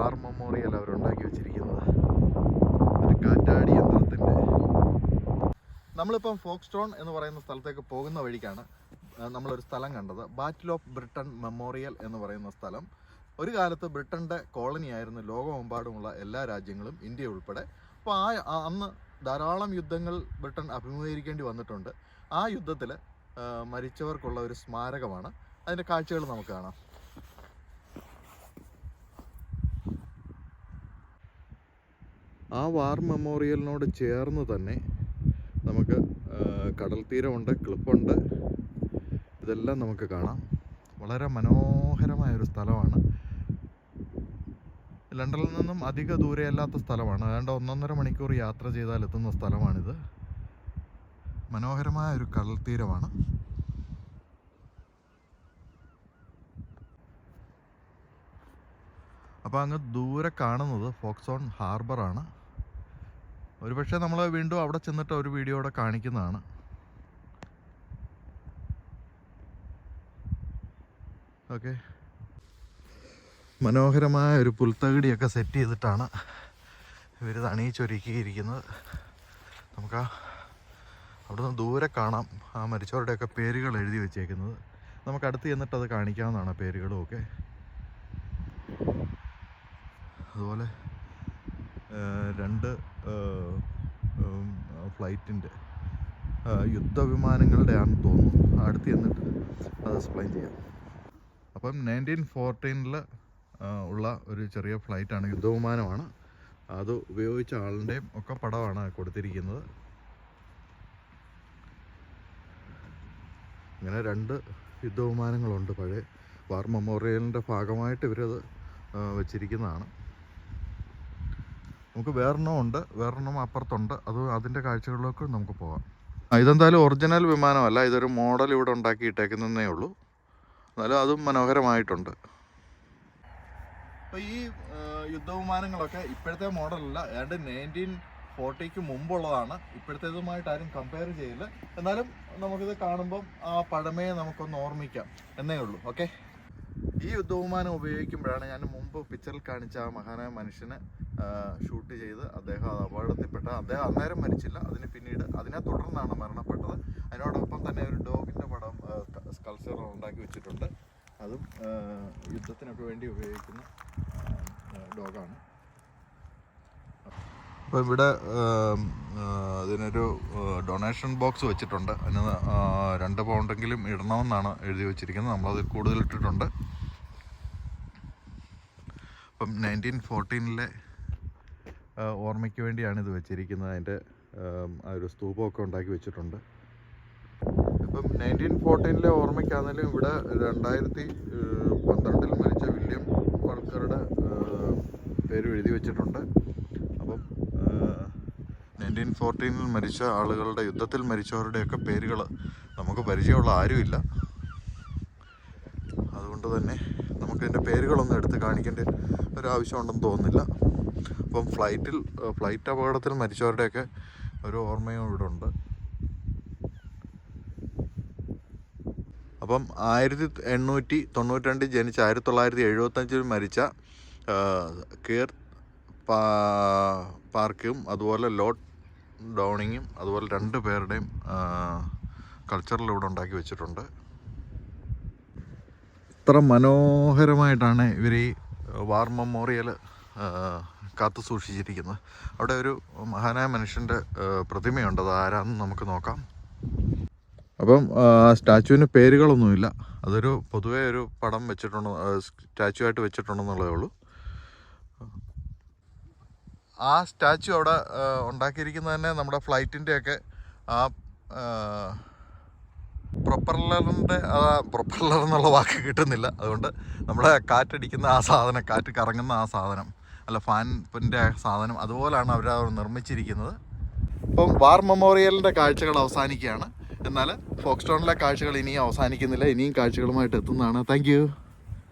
War memorial അവർ ഉണ്ടാക്കി വെച്ചിരിക്കുന്നത്. ഒരു കാറ്റാടി യന്ത്രത്തിന്റെ. നമ്മളിപ്പം ഫോക്സ്റ്റോൺ എന്ന് പറയുന്ന സ്ഥലത്തേക്ക് പോകുന്ന വഴിക്കാണ് നമ്മളൊരു സ്ഥലം കണ്ടത്. ബാറ്റിൽ ഓഫ് ബ്രിട്ടൻ മെമ്മോറിയൽ എന്ന് പറയുന്ന സ്ഥലം. ഒരു കാലത്ത് ബ്രിട്ടന്റെ കോളനിയായിരുന്നു ലോകമെമ്പാടുമുള്ള എല്ലാ രാജ്യങ്ങളും ഇന്ത്യ ഉൾപ്പെടെ. അപ്പോൾ ആ- അന്ന് ധാരാളം യുദ്ധങ്ങൾ ബ്രിട്ടൻ അഭിമുഖീകരിക്കേണ്ടി വന്നിട്ടുണ്ട്. ആ യുദ്ധത്തിൽ മരിച്ചവർക്കുള്ള ഒരു സ്മാരകമാണ്. അതിന്റെ കാഴ്ചകൾ നമുക്ക് കാണാം. ആ വാർ മെമ്മോറിയലിനോട് ചേർന്ന് തന്നെ നമുക്ക് കടൽ തീരമുണ്ട് ക്ലിപ്പുണ്ട്. ഇതെല്ലാം നമുക്ക് കാണാം. വളരെ മനോഹരമായൊരു സ്ഥലമാണ്. ലണ്ടനിൽ നിന്നും അധിക ദൂരെയല്ലാത്ത സ്ഥലമാണ്. ഏതാണ്ട് ഒന്നൊന്നര മണിക്കൂർ യാത്ര ചെയ്താൽ എത്തുന്ന സ്ഥലമാണിത്. മനോഹരമായ ഒരു കടൽ തീരമാണ് അപ്പോൾ അങ്ങ് ദൂരെ കാണുന്നത് ഫോക്സോൺ ഹാർബറാണ്. ഒരുപക്ഷെ നമ്മൾ വീണ്ടും അവിടെ ചെന്നിട്ട് ഒരു വീഡിയോ അവിടെ കാണിക്കുന്നതാണ്. ഓക്കെ. മനോഹരമായ ഒരു പുൽത്തകിടിയൊക്കെ സെറ്റ് ചെയ്തിട്ടാണ് ഇവർ തണിയിച്ചൊരുക്കിയിരിക്കുന്നത് നമുക്ക് ആ അവിടുന്ന് ദൂരെ കാണാം ആ മരിച്ചവരുടെയൊക്കെ പേരുകൾ എഴുതി വെച്ചേക്കുന്നത്. നമുക്ക് അടുത്ത് ചെന്നിട്ട് അത് കാണിക്കാവുന്നതാണ് പേരുകളും ഒക്കെ. അതുപോലെ രണ്ട് ഫ്ലൈറ്റിന്റെ യുദ്ധവിമാനങ്ങളുടെ ആണെന്ന് തോന്നുന്നു. അടുത്ത് ചെന്നിട്ട് അത് എക്സ്പ്ലെയിൻ ചെയ്യാം. അപ്പം നയന്റീൻ ഫോർട്ടീനിൽ ഉള്ള ഒരു ചെറിയ ഫ്ലൈറ്റാണ് യുദ്ധവിമാനമാണ്. അത് ഉപയോഗിച്ച ആളിന്റെയും ഒക്കെ പടമാണ് കൊടുത്തിരിക്കുന്നത്. ഇങ്ങനെ രണ്ട് യുദ്ധവിമാനങ്ങളുണ്ട് പഴയ. വാർ മെമ്മോറിയലിന്റെ ഭാഗമായിട്ട് ഇവരത് വെച്ചിരിക്കുന്നതാണ്. നമുക്ക് വേറെണ്ണം ഉണ്ട് വേറെണ്ണം അപ്പുറത്തുണ്ട്. അത് അതിന്റെ കാഴ്ചകളിലേക്ക് നമുക്ക് പോകാം ഇതെന്തായാലും ഒറിജിനൽ വിമാനമല്ല. ഇതൊരു മോഡൽ ഇവിടെ ഉണ്ടാക്കിയിട്ടേക്കുന്നതേ ഉള്ളൂ. എന്നാലും അതും മനോഹരമായിട്ടുണ്ട്. അപ്പോൾ ഈ യുദ്ധവിമാനങ്ങളൊക്കെ ഇപ്പോഴത്തെ മോഡലല്ല ഏതാണ്ട് നയന്റീൻ ഫോർട്ടിക്ക് മുമ്പുള്ളതാണ്. ഇപ്പോഴത്തേതുമായിട്ട് ആരും കമ്പയർ ചെയ്യില്ല എന്നാലും നമുക്കിത് കാണുമ്പം ആ പഴമയെ നമുക്കൊന്ന് ഓർമ്മിക്കാം. എന്നേ ഉള്ളൂ. ഓക്കെ ഈ യുദ്ധവിമാനം ഉപയോഗിക്കുമ്പോഴാണ് ഞാൻ മുമ്പ് പിക്ചറിൽ കാണിച്ച ആ മഹാനായ മനുഷ്യനെ ഷൂട്ട് ചെയ്ത് അദ്ദേഹം അപകടത്തിൽപ്പെട്ട അദ്ദേഹം അന്നേരം മരിച്ചില്ല. അതിന് പിന്നീട് അതിനെ തുടർന്നാണ് മരണപ്പെട്ടത്. അതിനോടൊപ്പം തന്നെ ഒരു ഡോഗിന്റെ പടം സ്കൾച്ചർ ഉണ്ടാക്കി വെച്ചിട്ടുണ്ട്. അതും യുദ്ധത്തിനൊക്കെ വേണ്ടി ഉപയോഗിക്കുന്ന ഡോഗാണ്. അപ്പോൾ ഇവിടെ അതിനൊരു ഡൊണേഷൻ ബോക്സ് വെച്ചിട്ടുണ്ട്. അതിന് രണ്ട് പൗണ്ടെങ്കിലും ഇടണമെന്നാണ് എഴുതി വെച്ചിരിക്കുന്നത്. നമ്മളതിൽ കൂടുതൽ ഇട്ടിട്ടുണ്ട്. അപ്പം നയന്റീൻ ഫോർട്ടീനിലെ ഓർമ്മയ്ക്ക് വേണ്ടിയാണ് ഇത് വെച്ചിരിക്കുന്നത്. അതിന്റെ ആ ഒരു സ്തൂപമൊക്കെ ഉണ്ടാക്കി വെച്ചിട്ടുണ്ട്. ഇപ്പം നയന്റീൻ ഫോർട്ടീനിലെ ഓർമ്മയ്ക്കാണെങ്കിലും ഇവിടെ രണ്ടായിരത്തി പന്ത്രണ്ടിൽ മരിച്ച വില്യം വൾക്കറുടെ പേര് എഴുതി വെച്ചിട്ടുണ്ട്. നയന്റീൻ ഫോർട്ടീനിൽ മരിച്ച ആളുകളുടെ യുദ്ധത്തിൽ മരിച്ചവരുടെയൊക്കെ പേരുകൾ നമുക്ക് പരിചയമുള്ള ആരുമില്ല. അതുകൊണ്ട് തന്നെ നമുക്കതിന്റെ പേരുകളൊന്നും എടുത്ത് കാണിക്കേണ്ട ഒരു ആവശ്യമുണ്ടെന്ന് തോന്നുന്നില്ല. അപ്പം ഫ്ലൈറ്റിൽ ഫ്ലൈറ്റ് അപകടത്തിൽ മരിച്ചവരുടെയൊക്കെ ഒരു ഓർമ്മയും ഇവിടെ ഉണ്ട്. അപ്പം ആയിരത്തി എണ്ണൂറ്റി തൊണ്ണൂറ്റി രണ്ടിൽ ജനിച്ച ആയിരത്തി തൊള്ളായിരത്തി എഴുപത്തഞ്ചിൽ മരിച്ച കീർ പാർക്കും അതുപോലെ ലോട്ട് ഡൗണിങ്ങും അതുപോലെ രണ്ട് പേരുടെയും കൾച്ചറിൽ ഇവിടെ ഉണ്ടാക്കി വെച്ചിട്ടുണ്ട്. ഇത്ര മനോഹരമായിട്ടാണ് ഇവർ ഈ വാർ മെമ്മോറിയൽ കാത്തു സൂക്ഷിച്ചിരിക്കുന്നത്. അവിടെ ഒരു മഹാനായ മനുഷ്യന്റെ പ്രതിമയുണ്ട്. അത് ആരാന്ന് നമുക്ക് നോക്കാം. അപ്പം സ്റ്റാച്ചുവിന് പേരുകളൊന്നുമില്ല. അതൊരു പൊതുവേ ഒരു പടം വെച്ചിട്ടുണ്ടോ സ്റ്റാച്ചു ആയിട്ട് വെച്ചിട്ടുണ്ടെന്നുള്ളതേ ഉള്ളൂ. ആ സ്റ്റാച്ചു അവിടെ ഉണ്ടാക്കിയിരിക്കുന്നത് തന്നെ നമ്മുടെ ഫ്ലൈറ്റിന്റെയൊക്കെ ആ പ്രൊപ്പല്ലറിന്റെ പ്രൊപ്പല്ലർ എന്നുള്ള വാക്ക് കിട്ടുന്നില്ല. അതുകൊണ്ട് നമ്മുടെ കാറ്റടിക്കുന്ന ആ സാധനം കാറ്റ് കറങ്ങുന്ന ആ സാധനം അല്ല ഫാനിന്റെ സാധനം അതുപോലാണ് അവർ നിർമ്മിച്ചിരിക്കുന്നത്. ഇപ്പം വാർ മെമ്മോറിയലിന്റെ കാഴ്ചകൾ അവസാനിക്കുകയാണ്. എന്നാൽ ഫോക്സ്റ്റോണിലെ കാഴ്ചകൾ ഇനിയും അവസാനിക്കുന്നില്ല. ഇനിയും കാഴ്ചകളുമായിട്ട് എത്തുന്നതാണ്. താങ്ക്